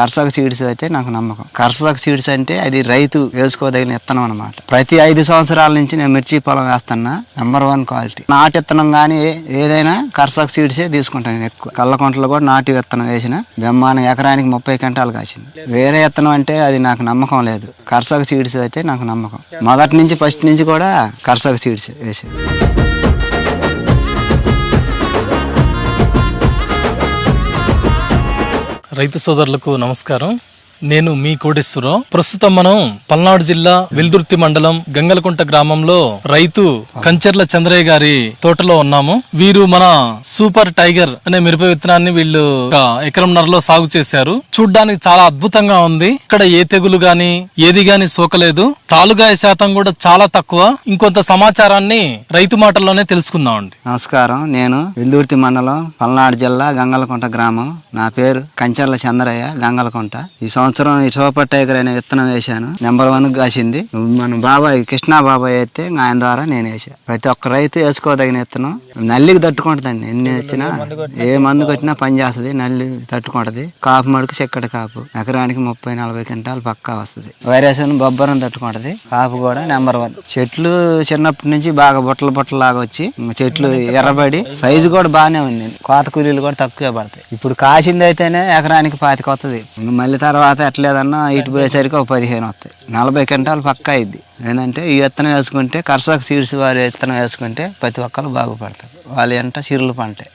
కర్షక సీడ్స్ అయితే నాకు నమ్మకం. కర్సక సీడ్స్ అంటే అది రైతు వేసుకోదగిన విత్తనం అనమాట ప్రతి ఐదు సంవత్సరాల నుంచి నేను మిర్చి పొలం వేస్తున్నా నెంబర్ వన్ క్వాలిటీ నాటు విత్తనం కానీ ఏదైనా కర్సక సీడ్సే తీసుకుంటాను నేను ఎక్కువ. కళ్ళకొంటలో కూడా నాటు విత్తనం వేసిన బెమ్మాన ఎకరానికి ముప్పై కంటాలు కాసింది. వేరే విత్తనం అంటే అది నాకు నమ్మకం లేదు. కర్సక సీడ్స్ అయితే నాకు నమ్మకం. మొదటి నుంచి ఫస్ట్ నుంచి కూడా కర్సక సీడ్స్ వేసేది. రైతు సోదరులకు నమస్కారం. నేను మీ కోటేశ్వరరావు. ప్రస్తుతం మనం పల్నాడు జిల్లా వెల్దుర్తి మండలం గంగలకుంట గ్రామంలో రైతు కంచర్ల చంద్రయ్య గారి తోటలో ఉన్నాము. వీరు మన సూపర్ టైగర్ అనే మిరప విత్తనాన్ని వీళ్ళు ఒక ఎకరంన్నరలో సాగు చేశారు. చూడ్డానికి చాలా అద్భుతంగా ఉంది. ఇక్కడ ఏ తెగులు గాని ఏది గాని సోకలేదు. తాలుగాయ శాతం కూడా చాలా తక్కువ. ఇంకొంత సమాచారాన్ని రైతు మాటల్లోనే తెలుసుకుందామండి నమస్కారం. నేను వెల్దుర్తి మండలం పల్నాడు జిల్లా గంగలకుంట గ్రామం. నా పేరు కంచర్ల చంద్రయ్య గంగలకుంట. ఈ సంవత్సరం సంవత్సరం ఈ సూపర్ టైగర్ అనే విత్తనం వేశాను. నెంబర్ వన్ కాసింది. మన బాబాయ్ కృష్ణా బాబాయ్ అయితే ఆయన ద్వారా నేను వేసా ప్రతి ఒక్క రైతు వేసుకోదగిన విత్తనం. నల్లికి తట్టుకుంటుందండి. ఎన్ని వచ్చినా ఏ మందు కొట్టినా పని చేస్తుంది. నల్లి తట్టుకుంటది. కాపు మడుకు చెక్కడ కాపు. ఎకరానికి ముప్పై నలభై క్వింటాలు పక్కా వస్తుంది. వైరస్ బొబ్బరం తట్టుకుంటది. కాపు కూడా నెంబర్ వన్. చెట్లు చిన్నప్పటి నుంచి బాగా బుట్టలు బుట్టలు లాగా వచ్చి చెట్లు ఎర్రబడి సైజు కూడా బాగానే ఉంది. కోత కూలీలు కూడా తక్కువే పడతాయి. ఇప్పుడు కాసింది అయితేనే ఎకరానికి పాతికొస్తుంది మళ్ళీ తర్వాత ఎట్లేదన్నా ఇటు పోయేసరికి ఒక పదిహేను వస్తాయి. నలభై క్వింటాలు పక్కా అయింది ఏంటంటే ఈ విత్తనం వేసుకుంటే కర్షక సీడ్స్ వారి విత్తనం వేసుకుంటే ప్రతి ఒక్కరు బాగుపడతారు. వాళ్ళు ఎంట సిరులు పంటే.